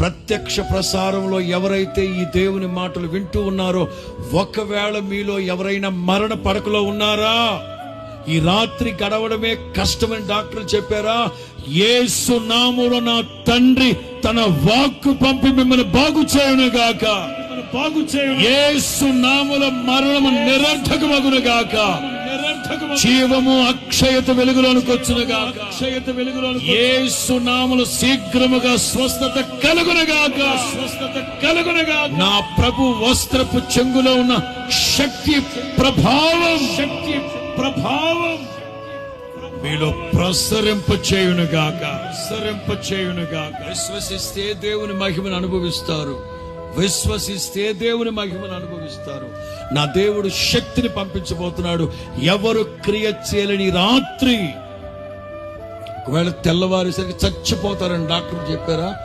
ప్రత్యక్ష ప్రసారంలో ఎవరైతే ఈ దేవుని మాటలు వింటూ ఉన్నారో ఒకవేళ మీలో ఎవరైనా మరణ పడకలో ఉన్నారా? ఈ రాత్రి గడవడమే కష్టమని డాక్టర్లు చెప్పారా? యేసు నాములో నా తండ్రి తన వాక్కు పంపి మిమ్మల్ని బాగు చేయను గాక. బాగు చేయు యేసు నాముల మరణము నిరర్థకమగును గాక. జీవము అక్షయత వెలుగులోనికి వచ్చును గాక అక్షయత వెలుగులో యేసు నాములు శీఘ్రముగా స్వస్థత కలుగును గాక స్వస్థత కలుగునగా నా ప్రభు వస్త్రపు చెంగులో ఉన్న శక్తి ప్రభావం శక్తి ప్రభావం మీలో ప్రసరింప చేయును గాక ప్రసరింప చేయును గాక విశ్వసిస్తే దేవుని మహిమను అనుభవిస్తారు. విశ్వసిస్తే దేవుని మహిమను అనుభవిస్తారు. నా దేవుడు శక్తిని పంపించబోతున్నాడు. ఎవరు క్రియ చేయలేని రాత్రి. ఒకవేళ తెల్లవారేసరికి చచ్చిపోతారని డాక్టర్ చెప్పారా?